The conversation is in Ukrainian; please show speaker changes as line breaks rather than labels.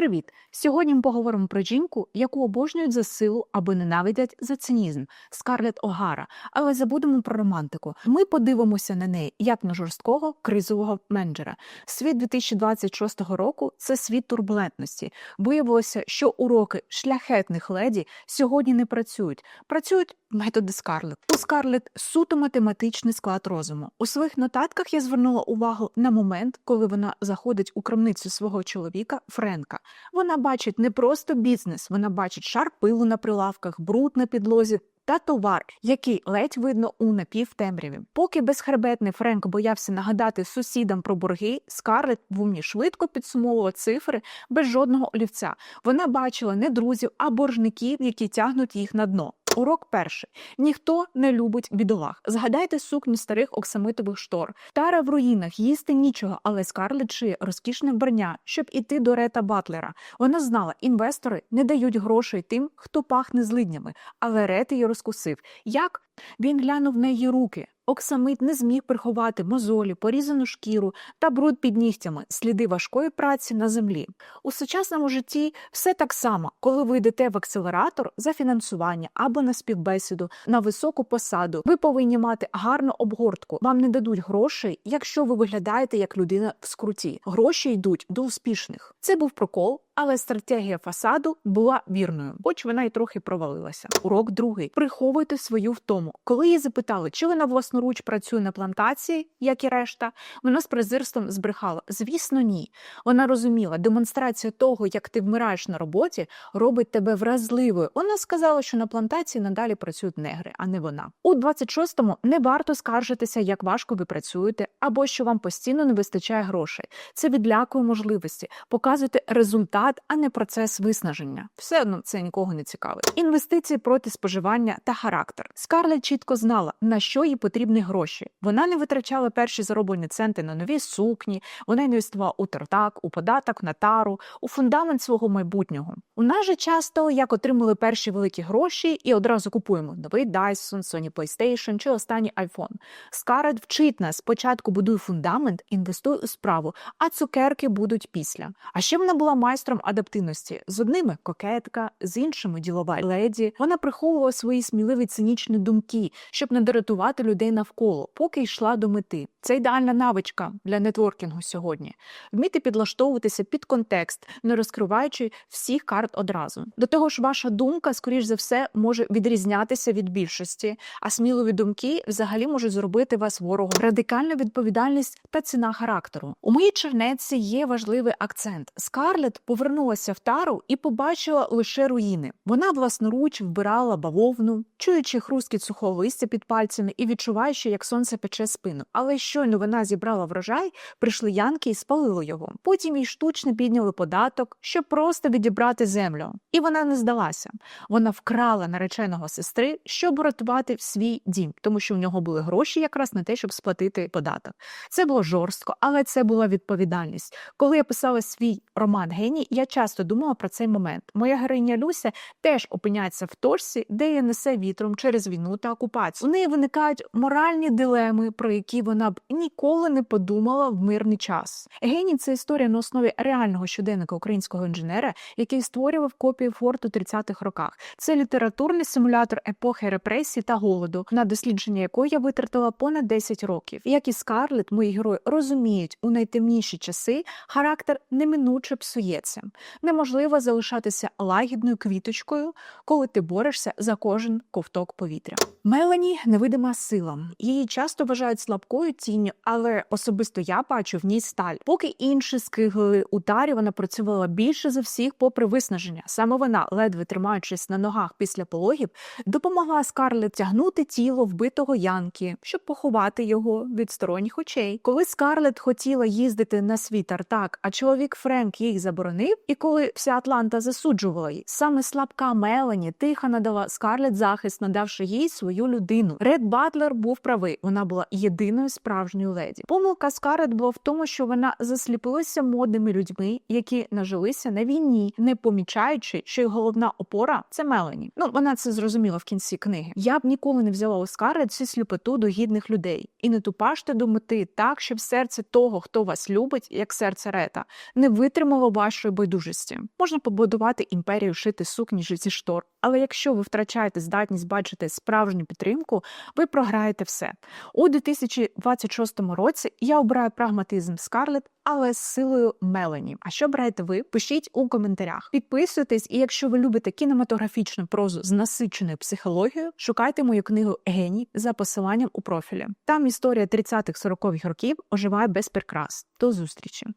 Привіт! Сьогодні ми поговоримо про жінку, яку обожнюють за силу або ненавидять за цинізм Скарлетт Огара. Але забудемо про романтику. Ми подивимося на неї як на жорсткого кризового менеджера. Світ 2026 року це світ турбулентності. Виявилося, що уроки шляхетних леді сьогодні не працюють. Працюють методи Скарлетт. У Скарлетт суто математичний склад розуму. У своїх нотатках я звернула увагу на момент, коли вона заходить у крамницю свого чоловіка Френка. Вона бачить не просто бізнес, вона бачить шар пилу на прилавках, бруд на підлозі. Та товар, який ледь видно у напівтемряві. Поки безхребетний Френк боявся нагадати сусідам про борги, Скарлетт в умі швидко підсумовувала цифри без жодного олівця. Вона бачила не друзів, а боржників, які тягнуть їх на дно. Урок перший: ніхто не любить бідолах. Згадайте сукню старих оксамитових штор. Тара в руїнах їсти нічого, але Скарлетт шиє розкішне вбрання, щоб іти до Рета Батлера. Вона знала, інвестори не дають грошей тим, хто пахне злиднями, але Рет її розкусив. Як він глянув на її руки. Оксамит не зміг приховати мозолі, порізану шкіру та бруд під нігтями, сліди важкої праці на землі. У сучасному житті все так само, коли ви йдете в акселератор за фінансування або на співбесіду на високу посаду. Ви повинні мати гарну обгортку. Вам не дадуть грошей, якщо ви виглядаєте як людина в скруті. Гроші йдуть до успішних. Це був прокол. Але стратегія фасаду була вірною, хоч вона й трохи провалилася. Урок другий: приховуйте свою втому. Коли її запитали, чи вона власноруч працює на плантації, як і решта, вона з презирством збрехала. Звісно, ні. Вона розуміла, демонстрація того, як ти вмираєш на роботі, робить тебе вразливою. Вона сказала, що на плантації надалі працюють негри, а не вона. У 26-му не варто скаржитися, як важко ви працюєте, або що вам постійно не вистачає грошей. Це відлякує можливості. Показуйте результат, а не процес виснаження. Все одно це нікого не цікавить. Інвестиції проти споживання та характер. Скарлетт чітко знала, на що їй потрібні гроші. Вона не витрачала перші зароблені центи на нові сукні, вона інвестувала у тартак, у податок на тару, у фундамент свого майбутнього. У нас же часто як отримали перші великі гроші і одразу купуємо новий Dyson, Sony PlayStation чи останній iPhone. Скарлетт вчить нас спочатку будуй фундамент, інвестуй у справу, а цукерки будуть після. А ще вона була майстром адаптивності. З одними кокетка, з іншими ділова леді. Вона приховувала свої сміливі цинічні думки, щоб не дратувати людей навколо, поки йшла до мети. Це ідеальна навичка для нетворкінгу сьогодні. Вміти підлаштовуватися під контекст, не розкриваючи всіх карт одразу. До того ж, ваша думка, скоріш за все, може відрізнятися від більшості, а сміливі думки взагалі можуть зробити вас ворогом. Радикальна відповідальність та ціна характеру. У моїй чернеці є важливий акцент. Скарлетт повернулася в тару і побачила лише руїни. Вона власноруч вбирала бавовну, чуючи хрусткіт сухого листя під пальцями і відчуваючи, як сонце пече спину. Але щойно вона зібрала врожай, прийшли янки і спалили його. Потім їй штучно підняли податок, щоб просто відібрати землю. І вона не здалася. Вона вкрала нареченого сестри, щоб врятувати свій дім, тому що в нього були гроші якраз на те, щоб сплатити податок. Це було жорстко, але це була відповідальність. Коли я писала свій роман Геній, я часто думала про цей момент. Моя героїня Люся теж опиняється в точці, де її несе вітром через війну та окупацію. У неї виникають моральні дилеми, про які вона б ніколи не подумала в мирний час. Геній це історія на основі реального щоденника українського інженера, який створював копії форту у 30-х роках. Це літературний симулятор епохи репресій та голоду, на дослідження якої я витратила понад 10 років. Як і Скарлетт, мої герої розуміють, у найтемніші часи характер неминуче псується. Неможливо залишатися лагідною квіточкою, коли ти борешся за кожен ковток повітря. Мелані невидима сила. Її часто вважають слабкою тінню, але особисто я бачу в ній сталь. Поки інші скиглили у тарі, вона працювала більше за всіх, попри виснаження. Саме вона, ледве тримаючись на ногах після пологів, допомогла Скарлетт тягнути тіло вбитого Янки, щоб поховати його від сторонніх очей. Коли Скарлетт хотіла їздити на свій тартак, а чоловік Френк їй заборонив, і коли вся Атланта засуджувала її, саме слабка Мелані тихо надала Скарлетт захист, надавши їй свою людину. Ред Батлер був правий. Вона була єдиною справжньою леді. Помилка Скарлетт була в тому, що вона засліпилася модними людьми, які нажилися на війні, не помічаючи, що й головна опора це Мелані. Ну вона це зрозуміла в кінці книги. Я б ніколи не взяла у Скарлетт цю сліпоту до гідних людей і не тупаште до мети так, щоб серце того, хто вас любить, як серце Рета, не витримало вашої байдужості. Можна побудувати імперію шити сукні зі штор, але якщо ви втрачаєте здатність бачити справжню підтримку, ви програєте все. У 2026 році я обираю прагматизм Скарлет, але з силою Мелані. А що обираєте ви? Пишіть у коментарях. Підписуйтесь, і якщо ви любите кінематографічну прозу з насиченою психологією, шукайте мою книгу Геній за посиланням у профілі. Там історія 30-40-х років оживає без прикрас. До зустрічі!